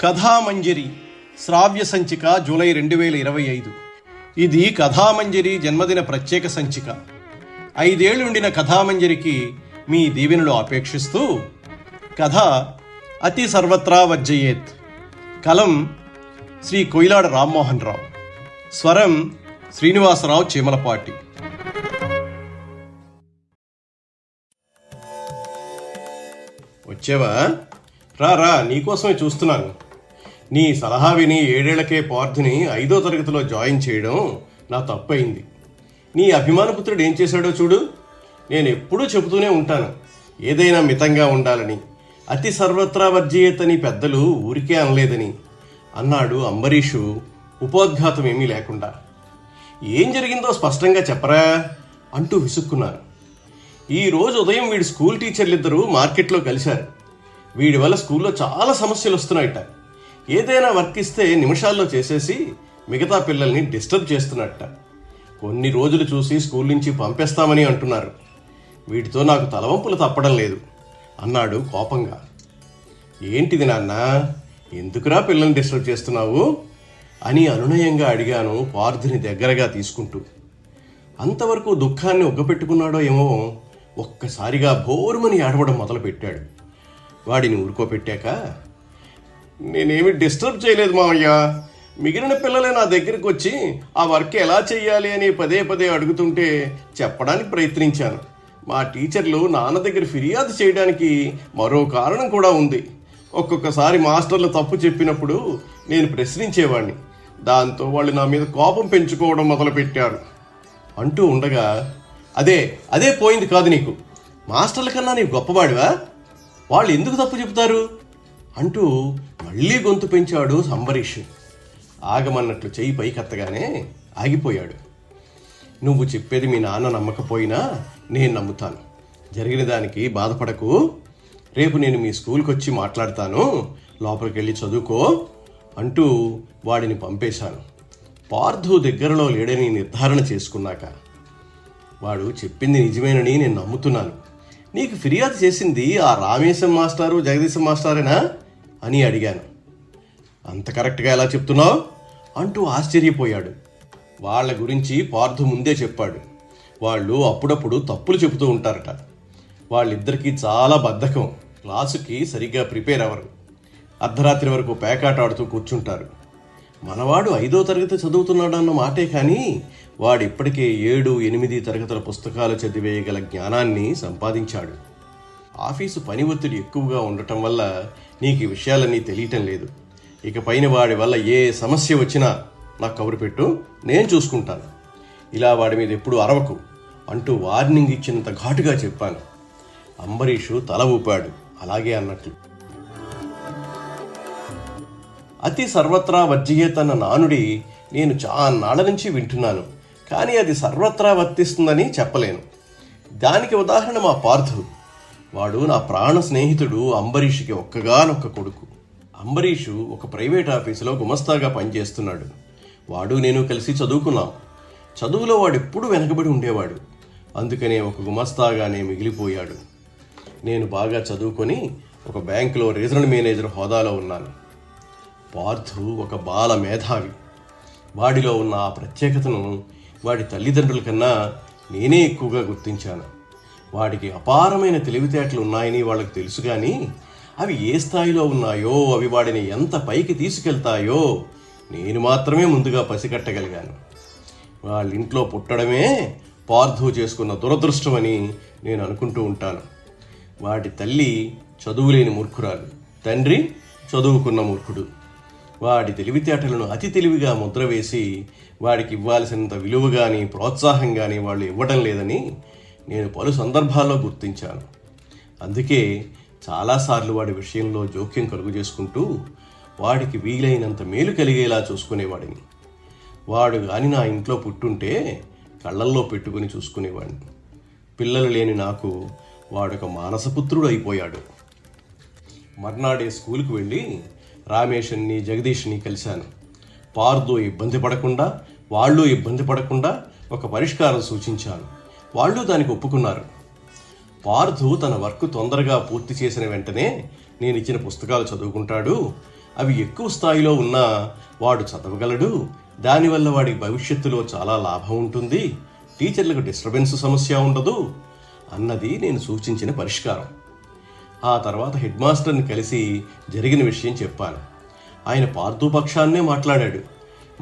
కథామంజరి శ్రావ్య సంచిక జూలై రెండు వేల ఇరవై ఐదు. ఇది కథామంజరి జన్మదిన ప్రత్యేక సంచిక. ఐదేళ్ళుండిన కథామంజరికి మీ దీవెనలు అపేక్షిస్తూ కథ అతి సర్వత్రా వర్జయేత్. కలం శ్రీ కొయిలాడ రామ్మోహన్ రావు. స్వరం శ్రీనివాసరావు చీమలపాటి. వచ్చావా? రా రా నీకోసమే చూస్తున్నాను. నీ సలహా విని ఏడేళ్ళకే పార్థిని ఐదో తరగతిలో జాయిన్ చేయడం నా తప్పయింది నీ అభిమానపుత్రుడు ఏం చేశాడో చూడు. నేను ఎప్పుడూ చెబుతూనే ఉంటాను. ఏదైనా మితంగా ఉండాలని. అతి సర్వత్రా వర్జీయతని పెద్దలు ఊరికే అనలేదని. అన్నాడు అంబరీషు ఉపోద్ఘాతం ఏమీ లేకుండా. ఏం జరిగిందో స్పష్టంగా చెప్పరా? అంటూ విసుక్కున్నాను ఈరోజు ఉదయం వీడి స్కూల్ టీచర్లిద్దరూ మార్కెట్లో కలిశారు. వీడి వల్ల స్కూల్లో చాలా సమస్యలు వస్తున్నాయట ఏదైనా వర్క్ ఇస్తే నిమిషాల్లో చేసేసి మిగతా పిల్లల్ని డిస్టర్బ్ చేస్తున్నట్ట. కొన్ని రోజులు చూసి స్కూల్ నుంచి పంపేస్తామని అంటున్నారు. వీటితో నాకు తలవంపులు తప్పడం లేదు. అన్నాడు కోపంగా. ఏంటిది నాన్న? ఎందుకురా పిల్లల్ని డిస్టర్బ్ చేస్తున్నావు? అని అనునయంగా అడిగాను పార్థిని దగ్గరగా తీసుకుంటూ. అంతవరకు దుఃఖాన్ని ఒగ్గపెట్టుకున్నాడో ఏమో ఒక్కసారిగా భోరుమని ఏడవడం మొదలుపెట్టాడు. వాడిని ఊరుకోపెట్టాక నేనేమి డిస్టర్బ్ చేయలేదు మావయ్య. మిగిలిన పిల్లలే నా దగ్గరికి వచ్చి ఆ వర్క్ ఎలా చేయాలి అని పదే పదే అడుగుతుంటే చెప్పడానికి ప్రయత్నించాను. మా టీచర్లు నాన్న దగ్గర ఫిర్యాదు చేయడానికి మరో కారణం కూడా ఉంది. ఒక్కొక్కసారి మాస్టర్లు తప్పు చెప్పినప్పుడు నేను ప్రశ్నించేవాడిని దాంతో వాళ్ళు నా మీద కోపం పెంచుకోవడం మొదలుపెట్టారు. అంటూ ఉండగా అదే అదే పోయింది కాదు నీకు. మాస్టర్ల కన్నా నీ గొప్పవాడివా? వాళ్ళు ఎందుకు తప్పు చెబుతారు? అంటూ మళ్ళీ గొంతు పెంచాడు సంబరీష్. ఆగమన్నట్లు చెయ్యి పైకెత్తగానే ఆగిపోయాడు. నువ్వు చెప్పేది మీ నాన్న నమ్మకపోయినా నేను నమ్ముతాను. జరిగిన దానికి బాధపడకు. రేపు నేను మీ స్కూల్కి వచ్చి మాట్లాడతాను. లోపలికి వెళ్ళి చదువుకో అంటూ వాడిని పంపేశాను. పార్థు దగ్గరలో లేడని నిర్ధారణ చేసుకున్నాక. వాడు చెప్పింది నిజమేనని నేను నమ్ముతున్నాను. నీకు ఫిర్యాదు చేసింది ఆ రామేశం మాస్టారు జగదీశం మాస్టారేనా? అని అడిగాను. అంత కరెక్ట్గా ఎలా చెప్తున్నావు? అంటూ ఆశ్చర్యపోయాడు. వాళ్ళ గురించి పార్థు ముందే చెప్పాడు. వాళ్ళు అప్పుడప్పుడు తప్పులు చెబుతూ ఉంటారట. వాళ్ళిద్దరికీ చాలా బద్ధకం. క్లాసుకి సరిగ్గా ప్రిపేర్ అవ్వరు. అర్ధరాత్రి వరకు పేకాట ఆడుతూ కూర్చుంటారు. మనవాడు ఐదో తరగతి చదువుతున్నాడన్న మాటే కానీ వాడిప్పటికే ఏడు ఎనిమిది తరగతుల పుస్తకాలు చదివేయగల జ్ఞానాన్ని సంపాదించాడు. ఆఫీసు పని ఒత్తిడి ఎక్కువగా ఉండటం వల్ల నీకు ఈ విషయాలన్నీ తెలియటం లేదు. ఇక పైన వాడి వల్ల ఏ సమస్య వచ్చినా నాకు కబురు పెట్టు నేను చూసుకుంటాను. ఇలా వాడి మీద ఎప్పుడు అరవకు అంటూ వార్నింగ్ ఇచ్చినంత ఘాటుగా చెప్పాను. అంబరీషు తల ఊపాడు. అలాగే అన్నట్లు. అతి సర్వత్రా వర్జీయతన్న నానుడి నేను చాన్నాళ్ళ నుంచి వింటున్నాను. కానీ అది సర్వత్రా వర్తిస్తుందని చెప్పలేను. దానికి ఉదాహరణ మా పార్థు వాడు నా ప్రాణ స్నేహితుడు అంబరీష్కి ఒక్కగానొక్క కొడుకు. అంబరీషు ఒక ప్రైవేట్ ఆఫీసులో గుమస్తాగా పనిచేస్తున్నాడు. వాడు నేను కలిసి చదువుకున్నాం. చదువులో వాడు ఎప్పుడూ వెనకబడి ఉండేవాడు. అందుకనే ఒక గుమస్తాగానే మిగిలిపోయాడు. నేను బాగా చదువుకొని ఒక బ్యాంకులో రీజనల్ మేనేజర్ హోదాలో ఉన్నాను. పార్థు ఒక బాల మేధావి. వాడిలో ఉన్న ఆ ప్రత్యేకతను వాడి తల్లిదండ్రుల కన్నా నేనే ఎక్కువగా గుర్తించాను. వాడికి అపారమైన తెలివితేటలు ఉన్నాయని వాళ్ళకి తెలుసు కానీ అవి ఏ స్థాయిలో ఉన్నాయో అవి వాడిని ఎంత పైకి తీసుకెళ్తాయో నేను మాత్రమే ముందుగా పసిగట్టగలిగాను. వాళ్ళ ఇంట్లో పుట్టడమే పార్థు చేసుకున్న దురదృష్టమని నేను అనుకుంటూ ఉంటాను. వాటి తల్లి చదువులేని మూర్ఖురాలు. తండ్రి చదువుకున్న మూర్ఖుడు. వాడి తెలివితేటలను అతి తెలివిగా ముద్ర వేసి వాడికి ఇవ్వాల్సినంత విలువ కానీ ప్రోత్సాహం కానీ వాళ్ళు ఇవ్వడం లేదని నేను పలు సందర్భాల్లో గుర్తించాను. అందుకే చాలాసార్లు వాడి విషయంలో జోక్యం కలుగు చేసుకుంటూ వాడికి వీలైనంత మేలు కలిగేలా చూసుకునేవాడిని. వాడు కానీ నా ఇంట్లో పుట్టుంటే కళ్ళల్లో పెట్టుకుని చూసుకునేవాడిని. పిల్లలు లేని నాకు వాడొక మానసపుత్రుడు అయిపోయాడు. మర్నాడే స్కూల్కి వెళ్ళి రామేష్ని జగదీష్ని కలిశాను. పార్దు ఇబ్బంది పడకుండా వాళ్ళు ఇబ్బంది పడకుండా ఒక పరిష్కారం సూచించాను. వాళ్ళు దానికి ఒప్పుకున్నారు. పార్థు తన వర్క్ తొందరగా పూర్తి చేసిన వెంటనే నేను ఇచ్చిన పుస్తకాలు చదువుకుంటాడు. అవి ఎక్కువ స్థాయిలో ఉన్నా వాడు చదవగలడు. దానివల్ల వాడి భవిష్యత్తులో చాలా లాభం ఉంటుంది. టీచర్లకు డిస్టర్బెన్స్ సమస్య ఉండదు అన్నది నేను సూచించిన పరిష్కారం. ఆ తర్వాత హెడ్ మాస్టర్ని కలిసి జరిగిన విషయం చెప్పాను. ఆయన పార్థు పక్షాన్నే మాట్లాడాడు.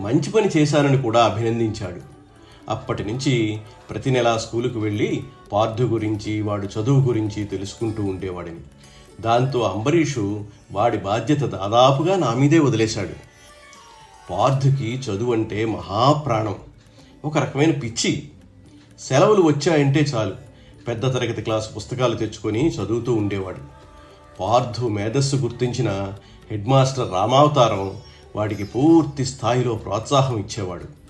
మంచి పని చేశానని కూడా అభినందించాడు. అప్పటి నుంచి ప్రతి నెల స్కూలుకు వెళ్ళి పార్థు గురించి వాడు చదువు గురించి తెలుసుకుంటూ ఉండేవాడిని. దాంతో అంబరీషు వాడి బాధ్యత దాదాపుగా నా మీదే వదిలేశాడు. పార్థుకి చదువు అంటే మహాప్రాణం. ఒక రకమైన పిచ్చి. సెలవులు వచ్చాయంటే చాలు. పెద్ద తరగతి క్లాసు పుస్తకాలు తెచ్చుకొని చదువుతూ ఉండేవాడు. పార్థు మేధస్సు గుర్తించిన హెడ్ మాస్టర్ రామావతారం వాడికి పూర్తి స్థాయిలో ప్రోత్సాహం ఇచ్చేవాడు.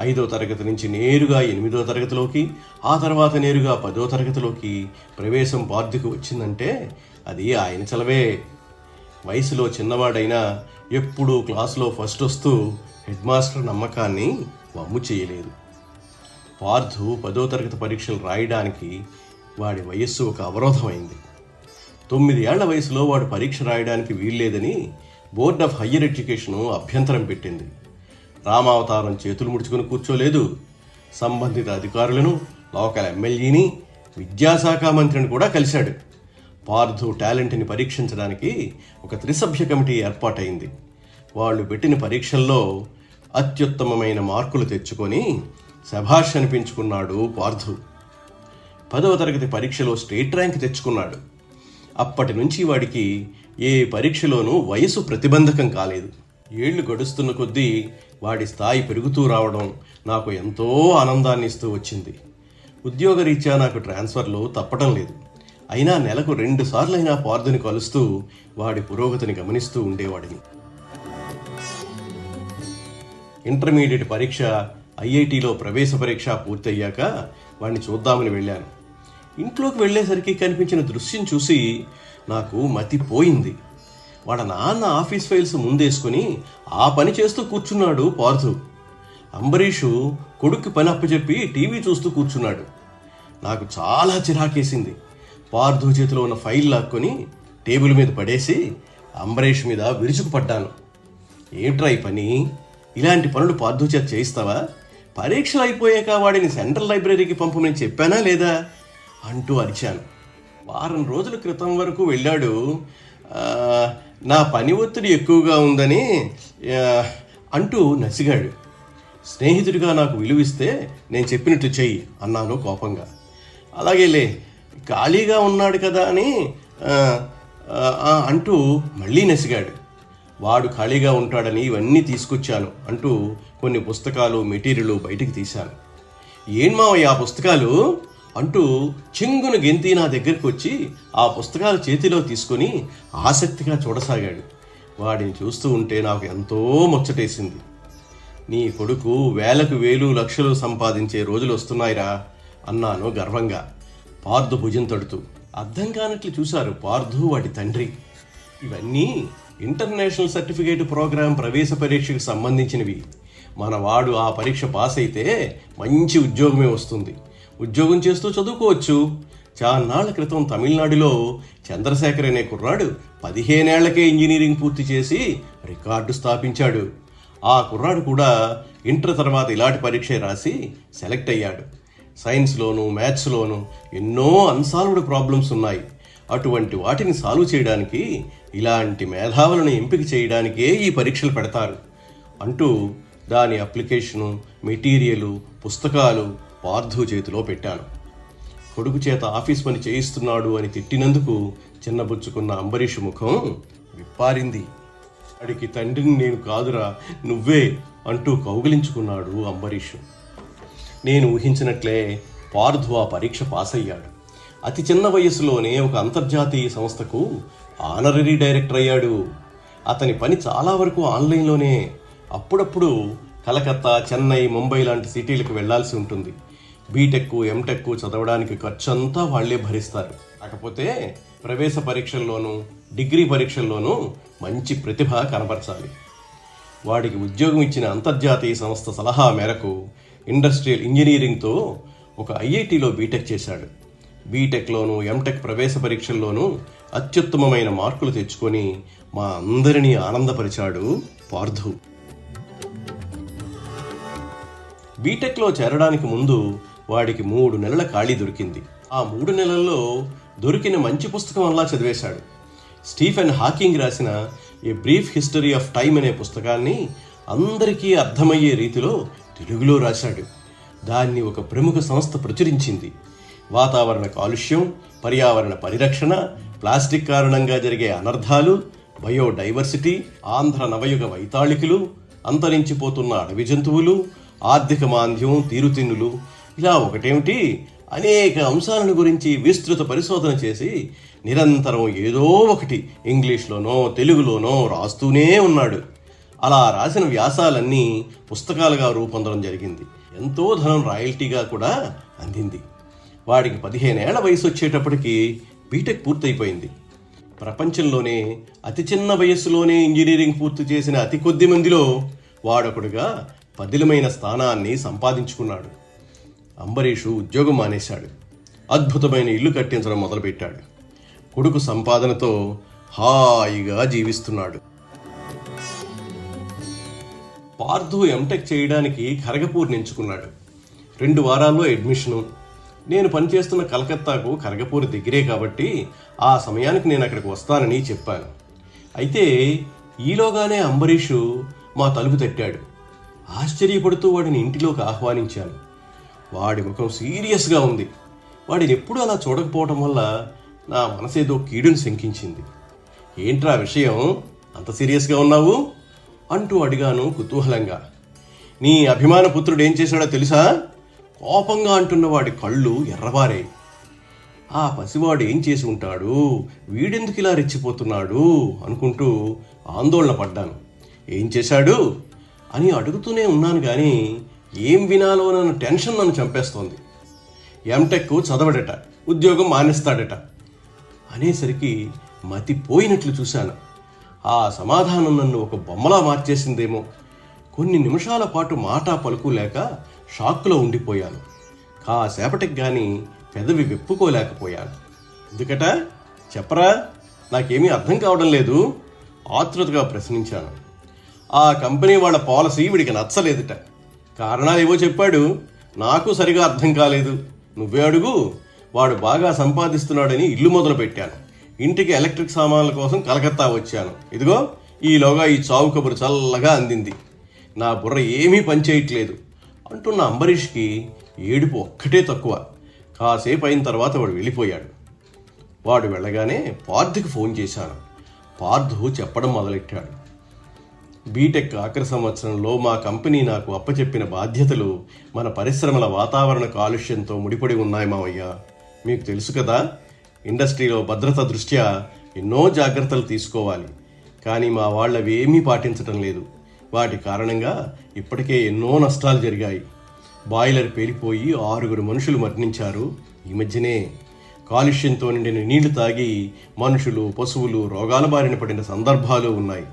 ఐదో తరగతి నుంచి నేరుగా ఎనిమిదో తరగతిలోకి ఆ తర్వాత నేరుగా పదో తరగతిలోకి ప్రవేశం బాధ్యకు వచ్చిందంటే అది ఆయన చలవే వయసులో చిన్నవాడైనా ఎప్పుడూ క్లాసులో ఫస్ట్ వస్తూ హెడ్ మాస్టర్ నమ్మకాన్ని వమ్ము చేయలేదు. పార్థు పదో తరగతి పరీక్షలు రాయడానికి వాడి వయస్సు ఒక అవరోధమైంది. తొమ్మిది ఏళ్ళ వయసులో వాడు పరీక్ష రాయడానికి వీల్లేదని బోర్డ్ ఆఫ్ హయ్యర్ ఎడ్యుకేషను అభ్యంతరం పెట్టింది. రామావతారం చేతులు ముడుచుకుని కూర్చోలేదు. సంబంధిత అధికారులను లోకల్ ఎమ్మెల్యేని విద్యాశాఖ మంత్రిని కూడా కలిశాడు. పార్థు టాలెంట్ని పరీక్షించడానికి ఒక త్రిసభ్య కమిటీ ఏర్పాటైంది. వాళ్ళు పెట్టిన పరీక్షల్లో అత్యుత్తమమైన మార్కులు తెచ్చుకొని శభాష్ అనిపించుకున్నాడు పార్థు. పదవ తరగతి పరీక్షలో స్టేట్ ర్యాంక్ తెచ్చుకున్నాడు. అప్పటి నుంచి వాడికి ఏ పరీక్షలోనూ వయసు ప్రతిబంధకం కాలేదు. ఏళ్ళు గడుస్తున్న కొద్దీ వాడి స్థాయి పెరుగుతూ రావడం నాకు ఎంతో ఆనందాన్ని ఇస్తూ వచ్చింది. ఉద్యోగరీత్యా నాకు ట్రాన్స్ఫర్లు తప్పటం లేదు. అయినా నెలకు రెండు సార్లైనా పార్థుని కలుస్తూ వాడి పురోగతిని గమనిస్తూ ఉండేవాడిని. ఇంటర్మీడియట్ పరీక్ష ఐఐటిలో ప్రవేశ పరీక్ష పూర్తయ్యాక వాడిని చూద్దామని వెళ్ళాను. ఇంట్లోకి వెళ్ళేసరికి కనిపించిన దృశ్యం చూసి నాకు మతిపోయింది. వాడ నాన్న ఆఫీస్ ఫైల్స్ ముందేసుకుని ఆ పని చేస్తూ కూర్చున్నాడు పార్థు. అంబరీషు కొడుక్కి పని అప్పచెప్పి టీవీ చూస్తూ కూర్చున్నాడు. నాకు చాలా చిరాకేసింది. పార్థు చేతిలో ఉన్న ఫైల్ లాక్కొని టేబుల్ మీద పడేసి అంబరీష్ మీద విరుచుకుపడ్డాను. ఏమిట్రా ఈ పని? ఇలాంటి పనులు పార్థు చేత చేయిస్తావా? పరీక్షలు అయిపోయాక వాడిని సెంట్రల్ లైబ్రరీకి పంపమని చెప్పానా లేదా? అంటూ అరిచాను. వారం రోజుల క్రితం వరకు వెళ్ళాడు. నా పని ఒత్తిడి ఎక్కువగా ఉందని అంటూ నసిగాడు. స్నేహితుడిగా నాకు విలువిస్తే నేను చెప్పినట్టు చెయ్యి అన్నాను కోపంగా. అలాగేలే ఖాళీగా ఉన్నాడు కదా అని అంటూ మళ్ళీ నసిగాడు. వాడు ఖాళీగా ఉంటాడని ఇవన్నీ తీసుకొచ్చాను అంటూ కొన్ని పుస్తకాలు మెటీరియల్ బయటికి తీశాను. ఏం మావయ్య ఆ పుస్తకాలు? అంటూ చెంగున గెంతి నా దగ్గరికి వచ్చి ఆ పుస్తకాలు చేతిలో తీసుకొని ఆసక్తిగా చూడసాగాడు. వాడిని చూస్తూ ఉంటే నాకు ఎంతో ముచ్చటేసింది. నీ కొడుకు వేలకు వేలు లక్షలు సంపాదించే రోజులు వస్తున్నాయిరా అన్నాను గర్వంగా. పార్థు భుజం తడుతూ. అర్థం కానట్లు చూశారు పార్థు వాడి తండ్రి. ఇవన్నీ ఇంటర్నేషనల్ సర్టిఫికేట్ ప్రోగ్రాం ప్రవేశ పరీక్షకు సంబంధించినవి. మనవాడు ఆ పరీక్ష పాస్ అయితే మంచి ఉద్యోగమే వస్తుంది. ఉద్యోగం చేస్తూ చదువుకోవచ్చు. చాన్నాళ్ళ క్రితం తమిళనాడులో చంద్రశేఖర్ అనే కుర్రాడు పదిహేనేళ్ళకే ఇంజనీరింగ్ పూర్తి చేసి రికార్డు స్థాపించాడు. ఆ కుర్రాడు కూడా ఇంటర్ తర్వాత ఇలాంటి పరీక్ష రాసి సెలెక్ట్ అయ్యాడు. సైన్స్లోను మ్యాథ్స్లోను ఎన్నో అన్సాల్వ్డ్ ప్రాబ్లమ్స్ ఉన్నాయి. అటువంటి వాటిని సాల్వ్ చేయడానికి ఇలాంటి మేధావులను ఎంపిక చేయడానికే ఈ పరీక్షలు పెడతారు. అంటూ దాని అప్లికేషను మెటీరియలు పుస్తకాలు పార్థు చేతిలో పెట్టాను కొడుకు చేత ఆఫీస్ పని చేయిస్తున్నాడు అని తిట్టినందుకు చిన్నబుచ్చుకున్న అంబరీష్ ముఖం విప్పారింది. వాడికి తండ్రిని నేను కాదురా నువ్వే అంటూ కౌగిలించుకున్నాడు అంబరీష్. నేను ఊహించినట్లే పార్థు ఆ పరీక్ష పాస్ అయ్యాడు అతి చిన్న వయసులోనే ఒక అంతర్జాతీయ సంస్థకు ఆనరరీ డైరెక్టర్ అయ్యాడు. అతని పని చాలా వరకు ఆన్లైన్లోనే. అప్పుడప్పుడు కలకత్తా చెన్నై ముంబై లాంటి సిటీలకు వెళ్ళాల్సి ఉంటుంది. బీటెక్ ఎంటెక్ చదవడానికి ఖర్చంతా వాళ్ళే భరిస్తారు. కాకపోతే ప్రవేశ పరీక్షల్లోనూ డిగ్రీ పరీక్షల్లోనూ మంచి ప్రతిభ కనపరచాలి. వాడికి ఉద్యోగం ఇచ్చిన అంతర్జాతీయ సంస్థ సలహా మేరకు ఇండస్ట్రియల్ ఇంజనీరింగ్తో ఒక ఐఐటిలో బీటెక్ చేశాడు. బీటెక్లోనూ ఎంటెక్ ప్రవేశ పరీక్షల్లోనూ అత్యుత్తమమైన మార్కులు తెచ్చుకొని మా అందరినీ ఆనందపరిచాడు పార్థు. బీటెక్లో చేరడానికి ముందు వాడికి మూడు నెలల ఖాళీ దొరికింది. ఆ మూడు నెలల్లో దొరికిన మంచి పుస్తకం అలా చదివేశాడు. స్టీఫెన్ హాకింగ్ రాసిన a brief history of time అనే పుస్తకాన్ని అందరికీ అర్థమయ్యే రీతిలో తెలుగులో రాశాడు. దాన్ని ఒక ప్రముఖ సంస్థ ప్రచురించింది. వాతావరణ కాలుష్యం పర్యావరణ పరిరక్షణ ప్లాస్టిక్ కారణంగా జరిగే అనర్థాలు బయోడైవర్సిటీ ఆంధ్ర నవయుగ వైతాళికులు అంతరించిపోతున్న అడవి జంతువులు ఆర్థిక మాంద్యం తీరుతిన్నులు ఇలా ఒకటేమిటి? అనేక అంశాలను గురించి విస్తృత పరిశోధన చేసి నిరంతరం ఏదో ఒకటి ఇంగ్లీష్లోనో తెలుగులోనో రాస్తూనే ఉన్నాడు. అలా రాసిన వ్యాసాలన్నీ పుస్తకాలుగా రూపొందడం జరిగింది. ఎంతో ధనం రాయల్టీగా కూడా అందింది. వాడికి పదిహేనేళ్ళ వయసు వచ్చేటప్పటికి బీటెక్ పూర్తయిపోయింది. ప్రపంచంలోనే అతి చిన్న వయస్సులోనే ఇంజనీరింగ్ పూర్తి చేసిన అతి కొద్ది మందిలో వాడొకడుగా పదిలమైన స్థానాన్ని సంపాదించుకున్నాడు. అంబరీషు ఉద్యోగం మానేశాడు. అద్భుతమైన ఇల్లు కట్టించడం మొదలుపెట్టాడు. కొడుకు సంపాదనతో హాయిగా జీవిస్తున్నాడు. పార్థు ఎంటెక్ చేయడానికి ఖరగపూర్ ఎంచుకున్నాడు రెండు వారాల్లో అడ్మిషను. నేను పనిచేస్తున్న కలకత్తాకు ఖరగపూర్ దగ్గరే కాబట్టి ఆ సమయానికి నేను అక్కడికి వస్తానని చెప్పాను. అయితే ఈలోగానే అంబరీషు మా తలుపు తట్టాడు. ఆశ్చర్యపడుతూ వాడిని ఇంటిలోకి ఆహ్వానించాను. వాడి ముఖం సీరియస్గా ఉంది. వాడిని ఎప్పుడూ అలా చూడకపోవటం వల్ల నా మనసేదో కీడుని శంకించింది. ఏంట్రా విషయం? అంత సీరియస్గా ఉన్నావు? అంటూ అడిగాను కుతూహలంగా. నీ అభిమాన పుత్రుడు ఏం చేశాడో తెలుసా? కోపంగా అంటున్న వాడి కళ్ళు ఎర్రబారాయి ఆ పసివాడు ఏం చేసి ఉంటాడు? వీడెందుకు ఇలా రెచ్చిపోతున్నాడు? అనుకుంటూ ఆందోళన పడ్డాను. ఏం చేశాడు? అని అడుగుతూనే ఉన్నాను కానీ ఏం వినాలో నన్ను టెన్షన్ నన్ను చంపేస్తోంది. ఎంటెక్ చదవడట ఉద్యోగం మానేస్తాడట. అనేసరికి మతిపోయినట్లు చూశాను. ఆ సమాధానం నన్ను ఒక బొమ్మలా మార్చేసిందేమో. కొన్ని నిమిషాల పాటు మాట పలుకు లేక షాక్లో ఉండిపోయాను. కాసేపటికి కానీ పెదవి విప్పుకోలేకపోయాను. ఎందుకట? చెప్పరా? నాకేమీ అర్థం కావడం లేదు. ఆతృతగా ప్రశ్నించాను. ఆ కంపెనీ వాళ్ళ పాలసీ వీడికి నచ్చలేదుట. కారణాలు ఏవో చెప్పాడు. నాకు సరిగా అర్థం కాలేదు. నువ్వే అడుగు. వాడు బాగా సంపాదిస్తున్నాడని ఇల్లు మొదలు పెట్టాను ఇంటికి ఎలక్ట్రిక్ సామాన్ల కోసం కలకత్తా వచ్చాను. ఇదిగో ఈలోగా ఈ చావు కబురు చల్లగా అందింది. నా బుర్ర ఏమీ పనిచేయట్లేదు. అంటున్న అంబరీష్కి ఏడుపు ఒక్కటే తక్కువ. కాసేపు అయిన తర్వాత వాడు వెళ్ళిపోయాడు. వాడు వెళ్ళగానే పార్థుకి ఫోన్ చేశాను. పార్థు చెప్పడం మొదలెట్టాడు. బీటెక్ ఆఖరి సంవత్సరంలో మా కంపెనీ నాకు అప్పచెప్పిన బాధ్యతలు మన పరిశ్రమల వాతావరణ కాలుష్యంతో ముడిపడి ఉన్నాయి మావయ్య. మీకు తెలుసు కదా ఇండస్ట్రీలో భద్రత దృష్ట్యా ఎన్నో జాగ్రత్తలు తీసుకోవాలి. కానీ మా వాళ్ళవి ఏమీ పాటించటం లేదు. వాటి కారణంగా ఇప్పటికే ఎన్నో నష్టాలు జరిగాయి. బాయిలర్ పేలిపోయి ఆరుగురు మనుషులు మరణించారు. ఈ మధ్యనే కాలుష్యంతో నిండిన నీళ్ళు తాగి మనుషులు పశువులు రోగాల బారిన పడిన సందర్భాలు ఉన్నాయి.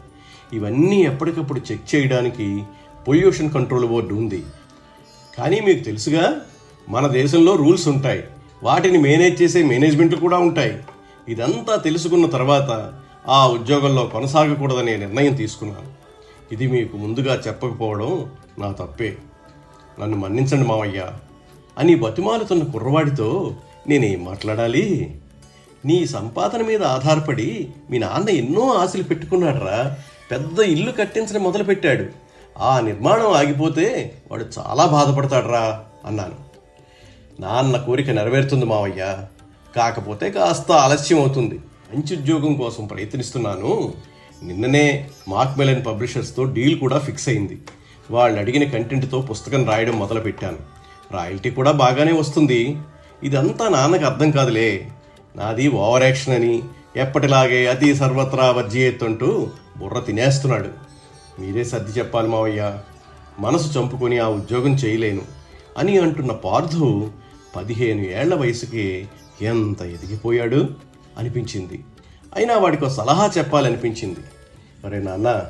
ఇవన్నీ ఎప్పటికప్పుడు చెక్ చేయడానికి పొల్యూషన్ కంట్రోల్ బోర్డు ఉంది. కానీ మీకు తెలుసుగా మన దేశంలో రూల్స్ ఉంటాయి. వాటిని మేనేజ్ చేసే మేనేజ్మెంట్లు కూడా ఉంటాయి. ఇదంతా తెలుసుకున్న తర్వాత ఆ ఉద్యోగంలో కొనసాగకూడదనే నిర్ణయం తీసుకున్నాను. ఇది మీకు ముందుగా చెప్పకపోవడం నా తప్పే. నన్ను మన్నించండి మావయ్య. అని బతిమాలుతున్న కుర్రవాడితో నేనేం మాట్లాడాలి? నీ సంపాదన మీద ఆధారపడి మీ నాన్న ఎన్నో ఆశలు పెట్టుకున్నాడురా. పెద్ద ఇల్లు కట్టించడం మొదలుపెట్టాడు. ఆ నిర్మాణం ఆగిపోతే వాడు చాలా బాధపడతాడురా అన్నాను. నాన్న కోరిక నెరవేరుతుంది మావయ్య. కాకపోతే కాస్త ఆలస్యం అవుతుంది. మంచి ఉద్యోగం కోసం ప్రయత్నిస్తున్నాను. నిన్ననే మాక్మెలన్ పబ్లిషర్స్తో డీల్ కూడా ఫిక్స్ అయింది. వాళ్ళు అడిగిన కంటెంట్తో పుస్తకం రాయడం మొదలుపెట్టాను. రాయల్టీ కూడా బాగానే వస్తుంది. ఇదంతా నాన్నకు అర్థం కాదులే. నాది ఓవర్ యాక్షన్ అని ఎప్పటిలాగే అతి సర్వత్రా వర్జియెత్తుంటూ బుర్ర తినేస్తున్నాడు. మీరే సర్ది చెప్పాలి మావయ్య. మనసు చంపుకొని ఆ ఉద్యోగం చేయలేను అని అంటున్న పార్థు పదిహేను ఏళ్ళ వయసుకి ఎంత ఎదిగిపోయాడు అనిపించింది. అయినా వాడికి ఒక సలహా చెప్పాలనిపించింది. అరే నాన్న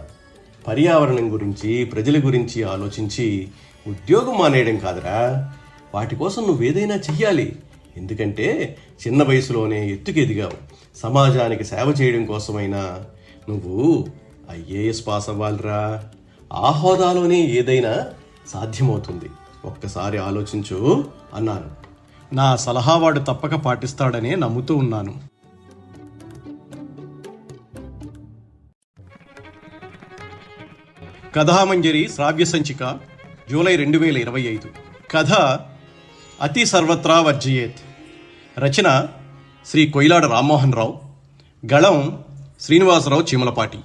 పర్యావరణం గురించి ప్రజల గురించి ఆలోచించి ఉద్యోగం మానేయడం కాదురా. వాటి కోసం నువ్వేదైనా చెయ్యాలి. ఎందుకంటే చిన్న వయసులోనే ఎత్తుకెదిగావు. సమాజానికి సేవ చేయడం కోసమైనా నువ్వు ఐఏఎస్ పాస్ అవ్వాలిరా. ఆ హోదాలోనే ఏదైనా సాధ్యమవుతుంది. ఒక్కసారి ఆలోచించు అన్నాను. నా సలహా వాడు తప్పక పాటిస్తాడనే నమ్ముతూ ఉన్నాను. కథామంజరి శ్రావ్య సంచిక జూలై రెండు వేల ఇరవై ఐదు. కథ అతి సర్వత్రా వర్జయేత్. రచన శ్రీ కొయిలాడ రామ్మోహన్ రావు. గళం శ్రీనివాసరావు చీమలపాటి.